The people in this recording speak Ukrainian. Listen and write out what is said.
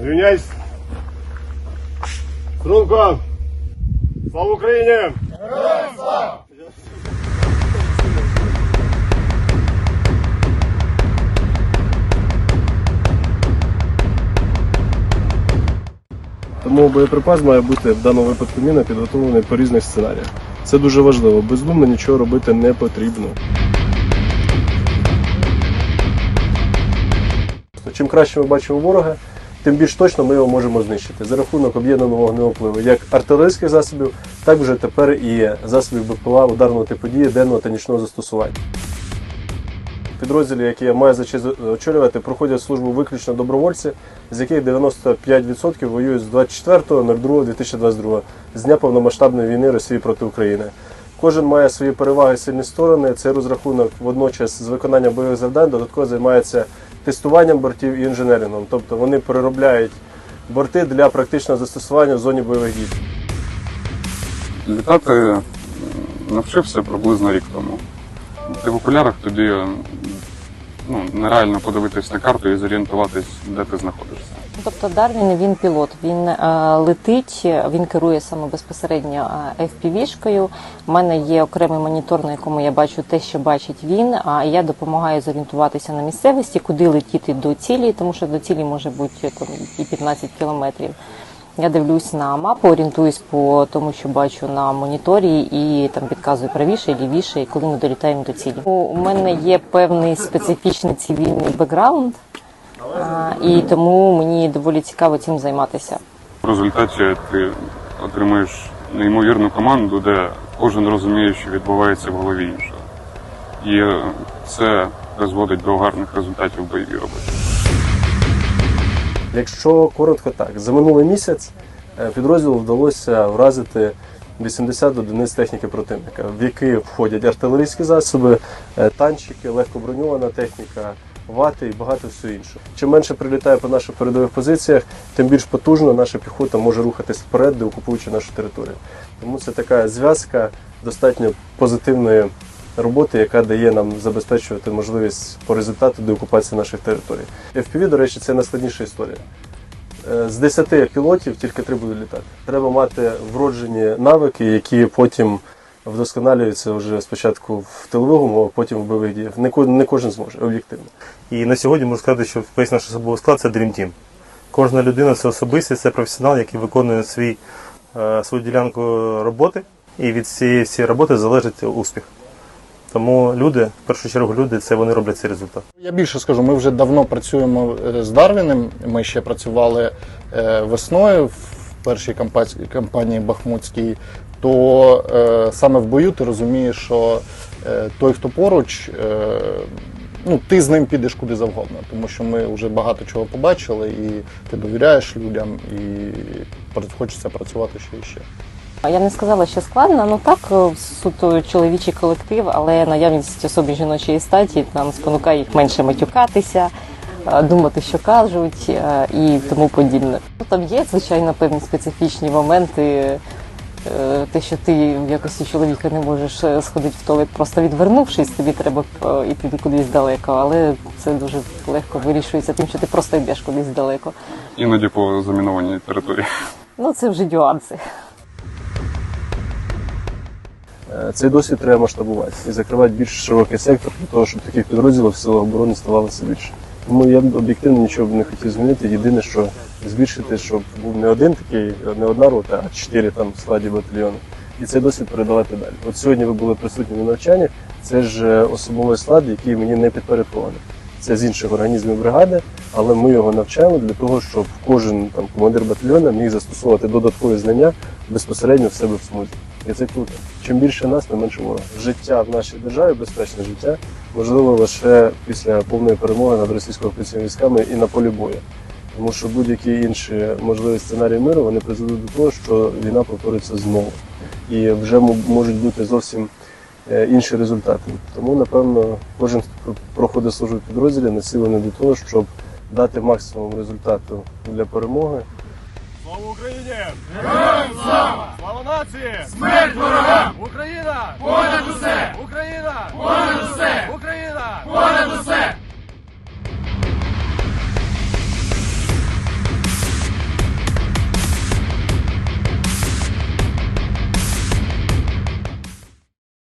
Звільняйся. Струнко. Слава Україні! Тому боєприпас має бути в даному випадку міна підготовлений по різних сценаріях. Це дуже важливо. Бездумно нічого робити не потрібно. Чим краще ми бачимо ворога, тим більш точно ми його можемо знищити за рахунок об'єднаного вогневого впливу як артилерійських засобів, так вже тепер і засобів БПЛА ударного типу дії денного та нічного застосування. Підрозділі, які я маю за честь очолювати, проходять службу виключно добровольці, з яких 95% воюють з 24.02.2022, з дня повномасштабної війни Росії проти України. Кожен має свої переваги сильні сторони. Цей розрахунок водночас з виконанням бойових завдань додатково займається тестуванням бортів і інженерингом. Тобто вони переробляють борти для практичного застосування в зоні бойових дій. Літати навчився приблизно рік тому. Ти в окулярах тоді ну, нереально подивитись на карту і зорієнтуватись, де ти знаходишся. Тобто Дарвін він пілот, він е, летить, він керує саме безпосередньо е, FPV-шкою. У мене є окремий монітор, на якому я бачу те, що бачить він. А я допомагаю зорієнтуватися на місцевості, куди летіти до цілі, тому що до цілі може бути там, і 15 кілометрів. Я дивлюсь на мапу, орієнтуюсь по тому, що бачу на моніторі, і там підказую правіше, лівіше, і коли ми долітаємо до цілі. У мене є певний специфічний цивільний бекграунд. І тому мені доволі цікаво цим займатися. В результаті ти отримуєш неймовірну команду, де кожен розуміє, що відбувається в голові іншого. І це призводить до гарних результатів в бойовій роботі. Якщо коротко так, за минулий місяць е, підрозділу вдалося вразити 80 одиниць техніки противника, в які входять артилерійські засоби, е, танчики, легкоброньована техніка, вати і багато всього іншого. Чим менше прилітає по наших передових позиціях, тим більш потужно наша піхота може рухатись вперед, деокупуючи нашу територію. Тому це така зв'язка достатньо позитивної роботи, яка дає нам забезпечувати можливість по результату деокупації наших територій. FPV, до речі, це найскладніша історія. Е, З 10 пілотів тільки три будуть літати. Треба мати вроджені навики, які потім вдосконалюються вже спочатку в тилових умовах, потім в бойових діях. Не, не кожен зможе, об'єктивно. І на сьогодні можу сказати, що весь наш особовий склад це Dream Team. Кожна людина це особистість, це професіонал, який виконує свій, е, свою ділянку роботи, і від цієї всієї роботи залежить успіх. Тому люди, в першу чергу, люди це вони роблять цей результат. Я більше скажу, ми вже давно працюємо е, з Дарвіним. Ми ще працювали е, весною в першій кампанії Бахмутській. То е, саме в бою ти розумієш, що той, хто поруч, ну ти з ним підеш куди завгодно, тому що ми вже багато чого побачили, і ти довіряєш людям, і хочеться працювати ще і ще. Я не сказала, що складно, ну так е, суто чоловічий колектив, але наявність особі жіночої статі там спонукає їх менше матюкатися, е, думати, що кажуть, е, і тому подібне. Ну, Там є, звичайно, певні специфічні моменти. Те, що ти в якості чоловіка не можеш сходити в туалет, просто відвернувшись, тобі треба йти кудись далеко, але це дуже легко вирішується тим, що ти просто йдеш кудись далеко. Іноді по замінованій території. Ну це вже нюанси. Е, Цей досвід треба масштабувати і закривати більш широкий сектор для того, щоб таких підрозділів в силах оборони ставалося більше. Тому я об'єктивно нічого б не хотів змінити. Єдине, що збільшити, щоб був не один такий, не одна рота, а чотири там в складі батальйону. І цей досвід передавати далі. От сьогодні ви були присутні на навчаннях. Це ж е, особовий склад, який мені не підпорядкований. Це з інших організмів бригади, але ми його навчаємо для того, щоб кожен там командир батальйону міг застосовувати додаткові знання безпосередньо в себе в смузі. І це круто. Чим більше нас, тим менше ворога. Життя в нашій державі, безпечне життя, можливо лише після повної перемоги над російсько-окупаційними військами і на полі бою. Тому що будь-які інші можливі сценарії миру вони призведуть до того, що війна повториться знову. І вже можуть бути зовсім е, інші результати. Тому, напевно, кожен хто проходить службу в підрозділі націлений до того, щоб дати максимум результату для перемоги. Слава Україні! Героям слава! Слава нації! Смерть ворогам! Україна! Понад! Україна! Понад усе!